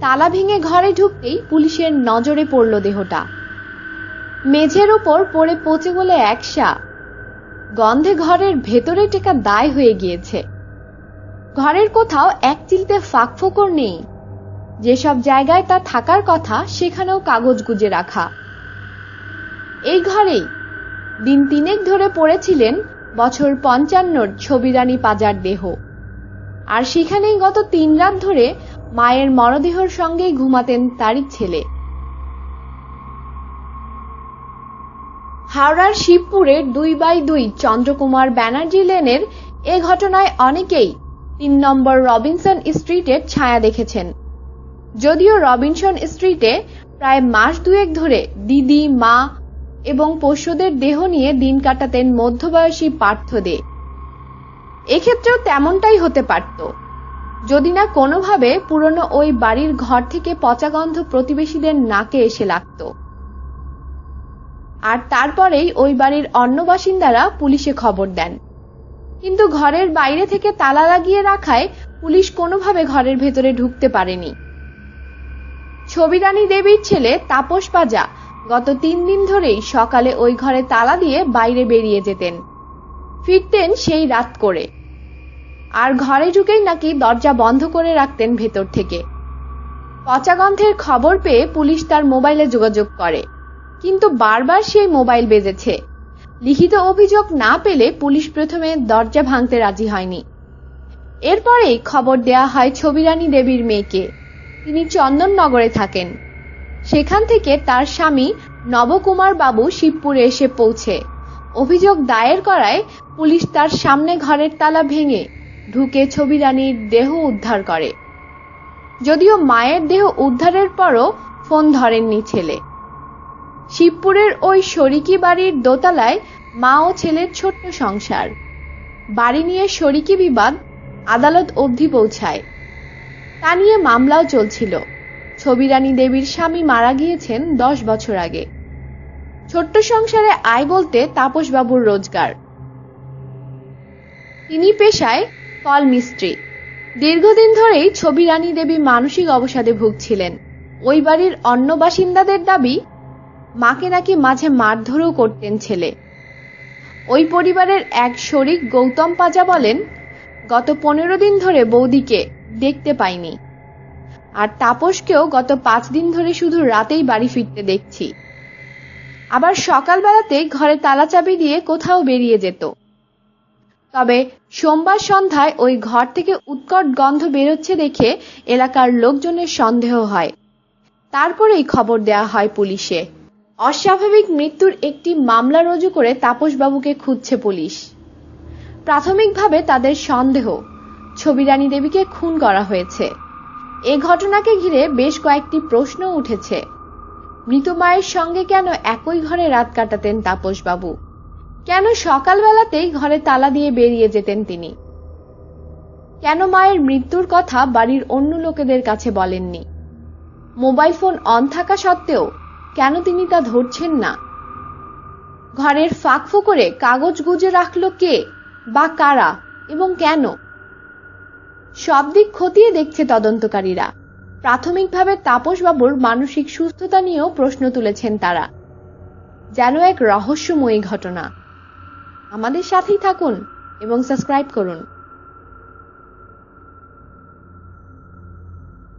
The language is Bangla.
তালা ভেঙে ঘরে ঢুকতেই পুলিশের নজরে পড়ল দেহটা। মেঝের ওপর পড়ে পচে বলে একসা গন্ধে ঘরের ভেতরে টেকা দায় হয়ে গিয়েছে। ঘরের কোথাও এক চিলতে ফাঁক ফোকর নেই। যেসব জায়গায় তা থাকার কথা, সেখানেও কাগজ গুজে রাখা। এই ঘরেই দিন তিনেক ধরে পড়েছিলেন বছর পঞ্চান্নর ছবিরানী পাজার দেহ। আর সেখানেই গত তিন রাত ধরে মায়ের মরদেহর সঙ্গেই ঘুমাতেন তারই ছেলে। হাওড়ার শিবপুরের দুই বাই দুই চন্দ্রকুমার ব্যানার্জি লেনের এ ঘটনায় অনেকেই তিন নম্বর রবিনসন স্ট্রিটের ছায়া দেখেছেন। যদিও রবিনসন স্ট্রিটে প্রায় মাস দুয়েক ধরে দিদি, মা এবং পোষ্যদের দেহ নিয়ে দিন কাটাতেন মধ্যবয়সী পার্থ দে এক্ষেত্রেও তেমনটাই হতে পারত। যদি না কোনোভাবে পুরনো ওই বাড়ির ঘর থেকে পচা গন্ধ প্রতিবেশীদের নাকে এসে লাগত। আর তারপরেই ওই বাড়ির অন্য বাসিন্দারা পুলিশে খবর দেন। কিন্তু ঘরের বাইরে থেকে তালা লাগিয়ে রাখায় পুলিশ কোনোভাবে ঘরের ভেতরে ঢুকতে পারেনি। ছবিরানী দেবীর ছেলে তাপস পাজা গত তিন দিন ধরেই সকালে ওই ঘরে তালা দিয়ে বাইরে বেরিয়ে যেতেন। ফিরতেন সেই রাত করে। আর ঘরে ঢুকেই নাকি দরজা বন্ধ করে রাখতেন ভেতর থেকে। পচা গন্ধের খবর পেয়ে পুলিশ তার মোবাইলে যোগাযোগ করে। কিন্তু বারবার সেই মোবাইল বেজেছে। লিখিত অভিযোগ না পেলে পুলিশ প্রথমে দরজা ভাঙতে রাজি হয়নি। এরপরেই খবর দেয়া হয় ছবিরানী দেবীর মেয়েকে। তিনি চন্দননগরে থাকেন। সেখান থেকে তার স্বামী নবকুমার বাবু শিবপুরে এসে পৌঁছে। অভিযোগ দায়ের করায় পুলিশ তার সামনে ঘরের তালা ভেঙে ঢুকে ছবিরানীর দেহ উদ্ধার করে। যদিও মায়ের দেহ উদ্ধারের পরও ফোন ধরেননি ছেলে। শিবপুরের ওই শরিকি বাড়ির দোতলায় মা ও ছেলের ছোট্ট সংসার। বাড়ি নিয়ে শরিকি বিবাদ আদালত অবধি পৌঁছায়। তা নিয়ে মামলাও চলছিল। ছবিরানী দেবীর স্বামী মারা গিয়েছেন দশ বছর আগে। ছোট্ট সংসারে আয় বলতে তাপসবাবুর রোজগার। তিনি পেশায় কল মিস্ত্রি। দীর্ঘদিন ধরেই ছবি রানী দেবী মানসিক অবসাদে ভুগছিলেন। ওই বাড়ির অন্য বাসিন্দাদের দাবি, মাকে নাকি মাঝে মারধরও করতেন ছেলে। ওই পরিবারের এক শরিক গৌতম পাজা বলেন, গত পনেরো দিন ধরে বৌদিকে দেখতে পাইনি। আর তাপসকেও গত পাঁচ দিন ধরে শুধু রাতেই বাড়ি ফিরতে দেখছি। আবার সকালবেলাতে ঘরে তালা চাবি দিয়ে কোথাও বেরিয়ে যেত। তবে সোমবার সন্ধ্যায় ওই ঘর থেকে উৎকট গন্ধ বেরোচ্ছে দেখে এলাকার লোকজনের সন্দেহ হয়। তারপরেই খবর দেয়া হয় পুলিশে। অস্বাভাবিক মৃত্যুর একটি মামলা রুজু করে তাপসবাবুকে খুঁজছে পুলিশ। প্রাথমিকভাবে তাদের সন্দেহ। ছবিরানী দেবীকে খুন করা হয়েছে। এ ঘটনাকে ঘিরে বেশ কয়েকটি প্রশ্ন উঠেছে। মৃত মায়ের সঙ্গে কেন একই ঘরে রাত কাটাতেন তাপসবাবু? কেন সকালবেলাতেই ঘরে তালা দিয়ে বেরিয়ে যেতেন তিনি? কেন মায়ের মৃত্যুর কথা বাড়ির অন্য লোকেদের কাছে বলেননি? মোবাইল ফোন অন থাকা সত্ত্বেও কেন তিনি তা ধরছেন না? ঘরের ফাঁক ফোকরে কাগজ গুজে রাখল কে বা কারা এবং কেন? সব দিক খতিয়ে দেখছে তদন্তকারীরা। প্রাথমিকভাবে তাপসবাবুর মানসিক সুস্থতা নিয়েও প্রশ্ন তুলেছেন তারা। যেন এক রহস্যময়ী ঘটনা। আমাদের সাথেই থাকুন এবং সাবস্ক্রাইব করুন।